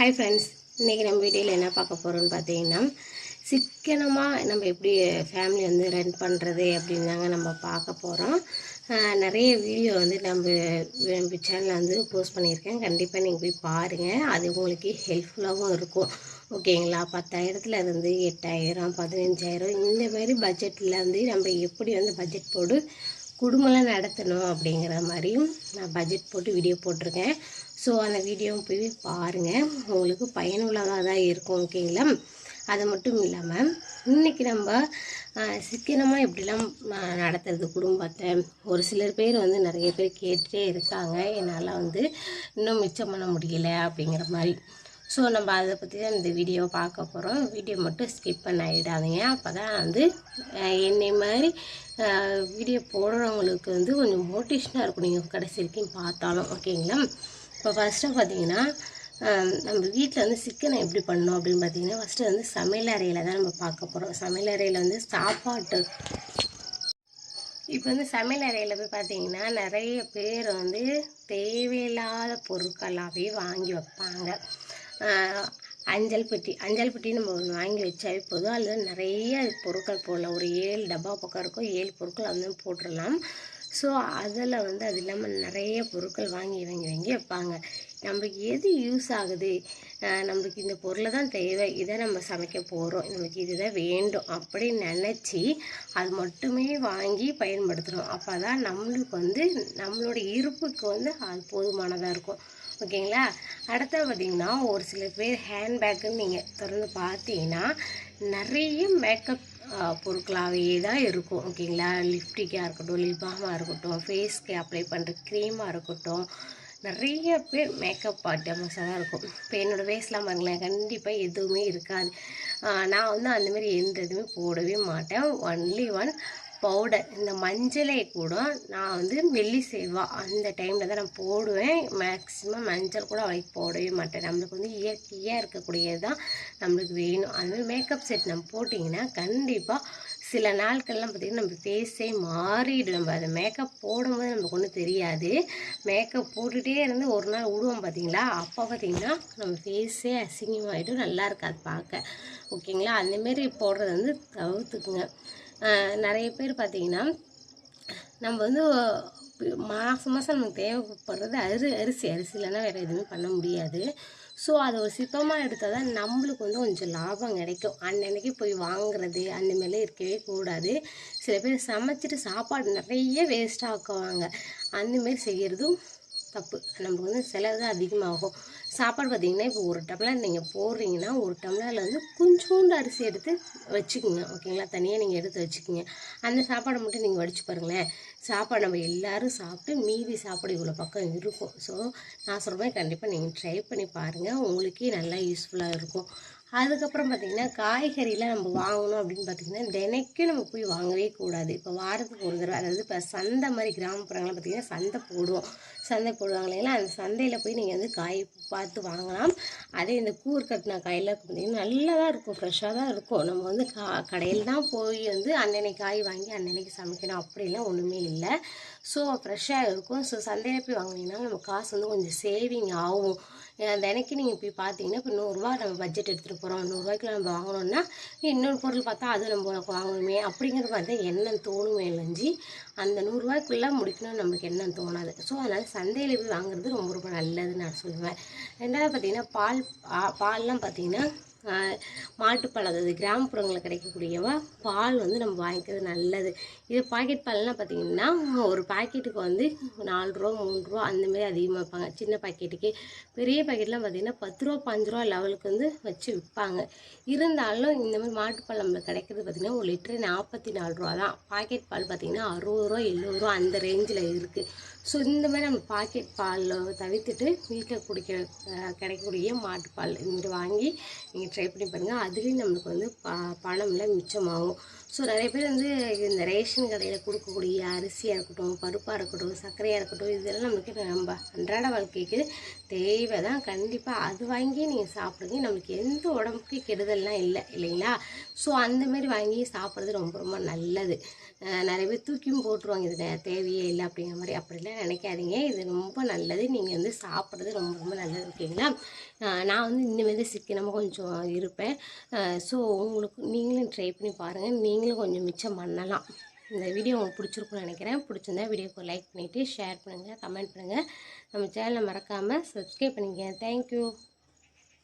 Hi friends இன்றைக்கி நம்ம வீடியோவில் என்ன பார்க்க போகிறோம்னு பார்த்தீங்கன்னா சிக்கனமாக நம்ம எப்படி ஃபேமிலி வந்து ரன் பண்ணுறது அப்படின்னு தாங்க நம்ம பார்க்க போகிறோம் நிறைய வீடியோ வந்து நம்ம சேனலில் வந்து போஸ்ட் பண்ணியிருக்கேன். கண்டிப்பாக நீங்கள் போய் பாருங்கள் அது உங்களுக்கு ஹெல்ப்ஃபுல்லாகவும் இருக்கும். ஓகேங்களா பத்தாயிரத்துல இருந்து எட்டாயிரம் பதினஞ்சாயிரம் இந்த மாதிரி பட்ஜெட்டில் வந்து நம்ம எப்படி வந்து பட்ஜெட் போட்டு குடும்பம்லாம் நடத்தணும் அப்படிங்கிற மாதிரியும் நான் பட்ஜெட் போட்டு வீடியோ போட்டிருக்கேன். ஸோ அந்த வீடியோவும் போய் பாருங்கள் உங்களுக்கு பயனுள்ளதாக தான் இருக்கும் ஓகேங்களா அது மட்டும் இல்லாமல் இன்றைக்கி நம்ம சிக்கனமாக எப்படிலாம் நடத்துறது குடும்பத்தை? ஒரு சிலர் பேர் வந்து நிறைய பேர் கேட்டுகிட்டே இருக்காங்க. என்னால் வந்து இன்னும் மிச்சம் பண்ண முடியல அப்படிங்கிற மாதிரி. ஸோ நம்ம அதை பற்றி தான் இந்த வீடியோவை பார்க்க போகிறோம் வீடியோ மட்டும் ஸ்கிப் பண்ண ஆகிடாதீங்க அப்போ தான் வந்து என்னை மாதிரி வீடியோ போடுறவங்களுக்கு வந்து கொஞ்சம் மோட்டிவேஷனாக இருக்கும். நீங்கள் கடைசி வரைக்கும் பார்த்தாலும் ஓகேங்களா இப்போ ஃபஸ்ட்டு பார்த்தீங்கன்னா நம்ம வீட்டில் வந்து சிக்கனை எப்படி பண்ணோம் அப்படின்னு பார்த்தீங்கன்னா ஃபஸ்ட்டு வந்து சமையல் அறையில் தான் நம்ம பார்க்க போகிறோம் சமையல் அறையில் வந்து சாப்பாட்டு. இப்போ வந்து சமையல் அறையில் போய் பார்த்தீங்கன்னா நிறைய பேர் வந்து தேவையில்லாத பொருட்களாகவே வாங்கி வைப்பாங்க. அஞ்சல் பெட்டி அஞ்சல் பெட்டி நம்ம ஒன்று வாங்கி வச்சாவே போதும். அதில் நிறைய பொருட்கள் போடலாம். ஒரு ஏழு டப்பா பக்கம் இருக்கும். ஏழு பொருட்கள் வந்து போட்டுடலாம். ஸோ அதில் வந்து அது இல்லாமல் நிறைய பொருட்கள் வாங்கி வாங்கி வாங்கி வைப்பாங்க. நம்மளுக்கு எது யூஸ் ஆகுது? நம்மளுக்கு இந்த பொருளை தான் தேவை. இதை நம்ம சமைக்க போகிறோம் நம்மளுக்கு இதுதான் வேண்டும் அப்படின்னு நினச்சி அது மட்டுமே வாங்கி பயன்படுத்துகிறோம் அப்போ தான் நம்மளுக்கு வந்து நம்மளோட இருப்புக்கு வந்து அது போதுமானதாக இருக்கும். ஓகேங்களா அடுத்தது பார்த்தீங்கன்னா ஒரு சில பேர் ஹேண்ட்பேக்குன்னு நீங்கள் திறந்து பார்த்தீங்கன்னா நிறைய மேக்கப் பொருட்களாகவே தான் இருக்கும். ஓகேங்களா லிப்டிக்காக இருக்கட்டும் லிபாமாக இருக்கட்டும் ஃபேஸ்க்கு அப்ளை பண்ணுற க்ரீமாக இருக்கட்டும். நிறைய பேர் மேக்கப் ஐட்டம்ஸாக தான் இருக்கும். இப்போ என்னோடய ஃபேஸ்லாம் பாருங்களேன் கண்டிப்பாக எதுவுமே இருக்காது. நான் வந்து அந்தமாரி எந்த இதுவுமே போடவே மாட்டேன். ஒன்லி ஒன் பவுடர் இந்த மஞ்சளே கூட நான் வந்து வெள்ளி செய்வா அந்த டைமில் தான் நான் போடுவேன். மேக்ஸிமம் மஞ்சள் கூட அவளுக்கு போடவே மாட்டேன். நம்மளுக்கு வந்து இயற்கையாக இருக்கக்கூடியது தான் நம்மளுக்கு வேணும். அதுமாதிரி மாதிரி மேக்கப் செட் நம்ம போட்டிங்கன்னா கண்டிப்பாக சில நாட்கள்லாம் பார்த்திங்கன்னா நம்ம ஃபேஸே மாறிடும். நம்ம அதை மேக்கப் போடும்போது நமக்கு ஒன்றும் தெரியாது. மேக்கப் போட்டுகிட்டே இருந்து ஒரு நாள் விடுவோம் பார்த்தீங்களா அப்போ பார்த்தீங்கன்னா நம்ம ஃபேஸே அசிங்கமாகிடும் நல்லா இருக்காது பார்க்க. ஓகேங்களா அந்தமாரி போடுறது வந்து தவிர்த்துக்குங்க. நிறைய பேர் பார்த்தீங்கன்னா நம்ம வந்து மாதம் மாதம் நமக்கு தேவைப்படுறது அரி அரிசி. அரிசி இல்லைன்னா வேறு எதுவுமே பண்ண முடியாது. ஸோ அதை ஒரு சிப்பமாக எடுத்தால் தான் நம்மளுக்கு வந்து கொஞ்சம் லாபம் கிடைக்கும். அன்னன்னைக்கு போய் வாங்குறது அந்த மாதிரிலாம் இருக்கவே கூடாது. சில பேர் சமைச்சிட்டு சாப்பாடு நிறைய வேஸ்ட் ஆக்குவாங்க. அந்தமாரி செய்கிறதும் தப்பு. நமக்கு வந்து செலவு தான் அதிகமாகும். சாப்பாடு பார்த்தீங்கன்னா இப்போ ஒரு டம்ளர் நீங்கள் போடுறீங்கன்னா ஒரு டம்ளரில் வந்து கொஞ்சோண்டு அரிசி எடுத்து வச்சுக்கோங்க. ஓகேங்களா? தனியாக நீங்கள் எடுத்து வச்சுக்கோங்க. அந்த சாப்பாடை மட்டும் நீங்கள் வடித்து பாருங்களேன். சாப்பாடு நம்ம எல்லாரும் சாப்பிட்டு மீதி சாப்பாடு இவ்வளோ பக்கம் இருக்கும். ஸோ நான் சொல்கிறேன் கண்டிப்பாக நீங்கள் ட்ரை பண்ணி பாருங்கள் உங்களுக்கே நல்லா யூஸ்ஃபுல்லாக இருக்கும். அதுக்கப்புறம் பார்த்திங்கன்னா காய்கறிலாம் நம்ம வாங்கணும் அப்படின்னு பார்த்திங்கன்னா தினைக்கும் நம்ம போய் வாங்கவே கூடாது. இப்போ வாரத்துக்கு ஒரு தடவை அதாவது இப்போ சந்தை மாதிரி கிராமப்புறங்கள்லாம் பார்த்திங்கன்னா சந்தை போடுவோம். சந்தை போடுவாங்க இல்லைங்களா அந்த சந்தையில் போய் நீங்கள் வந்து காய் பார்த்து வாங்கலாம். அதே இந்த கூர் கட்டின காயெல்லாம் பார்த்திங்கன்னா நல்லா தான் இருக்கும். ஃப்ரெஷ்ஷாக தான் இருக்கும். நம்ம வந்து கா கடையில் தான் போய் வந்து அன்னன்னைக்கு காய் வாங்கி அன்னன்னைக்கு சமைக்கணும். அப்படிலாம் ஒன்றுமே இல்லை. ஸோ ஃப்ரெஷ்ஷாக இருக்கும். ஸோ சந்தையில் போய் வாங்கினீங்கன்னா நம்ம காசு வந்து கொஞ்சம் சேவிங் ஆகும். தினைக்கு நீங்கள் போய் பார்த்தீங்கன்னா இப்போ நூறுரூவா நம்ம பட்ஜெட் எடுத்துகிட்டு போகிறோம் நூறுரூவாய்க்கு நம்ம வாங்கணும்னா இன்னொரு பொருள் பார்த்தா அது நம்ம உனக்கு வாங்கணுமே அப்படிங்கிற மாதிரி தான் எண்ணம் தோணுமே இல்லைஞ்சி அந்த நூறுரூவாய்க்குள்ளே முடிக்கணும்னு நம்மளுக்கு என்ன தோணாது. ஸோ அதனால் சந்தையில் போய் வாங்குறது ரொம்ப ரொம்ப நல்லதுன்னு நான் சொல்லுவேன். ரெண்டாவது பார்த்தீங்கன்னா பால் பால்லாம் பார்த்தீங்கன்னா மாட்டுப்பால் அதாவது கிராமப்புறங்களில் கிடைக்கக்கூடியவா பால் வந்து நம்ம வாங்கிக்கிறது நல்லது. இது பாக்கெட் பால்லாம் பார்த்தீங்கன்னா ஒரு பாக்கெட்டுக்கு வந்து நாலு ரூபா மூணு ரூபா அந்தமாரி அதிகமாக வைப்பாங்க சின்ன பாக்கெட்டுக்கு. பெரிய பாக்கெட்லாம் பார்த்தீங்கன்னா பத்து ரூபா பாஞ்சு ரூபா லெவலுக்கு வந்து வச்சு விற்பாங்க. இருந்தாலும் இந்த மாதிரி மாட்டுப்பால் நம்மளுக்கு கிடைக்கிறது பார்த்தீங்கன்னா ஒரு லிட்டரு நாற்பத்தி நாலு ரூபா தான். பாக்கெட் பால் பார்த்தீங்கன்னா அறுபது ரூபா எழுபது ரூபா அந்த ரேஞ்சில் இருக்குது ஸோ இந்த மாதிரி நம்ம பாக்கெட் பாலில் தவிர்த்துட்டு வீட்டில் குடிக்க கிடைக்கக்கூடிய மாட்டுப்பால் இந்த மாதிரி வாங்கி நீங்கள் ட்ரை பண்ணி பாருங்கள் அதுலேயும் நம்மளுக்கு வந்து ப பணம்லாம் மிச்சமாகும். ஸோ நிறைய பேர் வந்து இந்த ரேஷன் கடையில் கொடுக்கக்கூடிய அரிசியாக இருக்கட்டும் பருப்பாக இருக்கட்டும் சர்க்கரையாக இருக்கட்டும் இதெல்லாம் நம்மளுக்கு நம்ம அன்றாட வாழ்க்கைக்கு தேவை தான் கண்டிப்பாக அது வாங்கி நீங்கள் சாப்பிடுங்க. நம்மளுக்கு எந்த உடம்புக்கு கெடுதல்லாம் இல்லை இல்லைங்களா? ஸோ அந்தமாரி வாங்கி சாப்பிட்றது ரொம்ப ரொம்ப நல்லது. நிறைய பேர் தூக்கியும் போட்டுருவாங்க. இது தேவையே இல்லை அப்படிங்கிற மாதிரி. அப்படிலாம் நினைக்காதீங்க. இது ரொம்ப நல்லது. நீங்கள் வந்து சாப்பிட்றது ரொம்ப ரொம்ப நல்லது ஓகேங்களா? நான் வந்து இனிமேல் சிக்கனமாக கொஞ்சம் இருப்பேன். ஸோ உங்களுக்கு நீங்களும் ட்ரை பண்ணி பாருங்கள் நீங்களும் கொஞ்சம் மிச்சம் பண்ணலாம். இந்த வீடியோ உங்களுக்கு பிடிச்சிருக்கும்னு நினைக்கிறேன். பிடிச்சிருந்தா வீடியோக்கு லைக் பண்ணிவிட்டு ஷேர் பண்ணுங்கள் கமெண்ட் பண்ணுங்கள் நம்ம சேனலை மறக்காமல் சப்ஸ்கிரைப் பண்ணிக்கங்க. தேங்க்யூ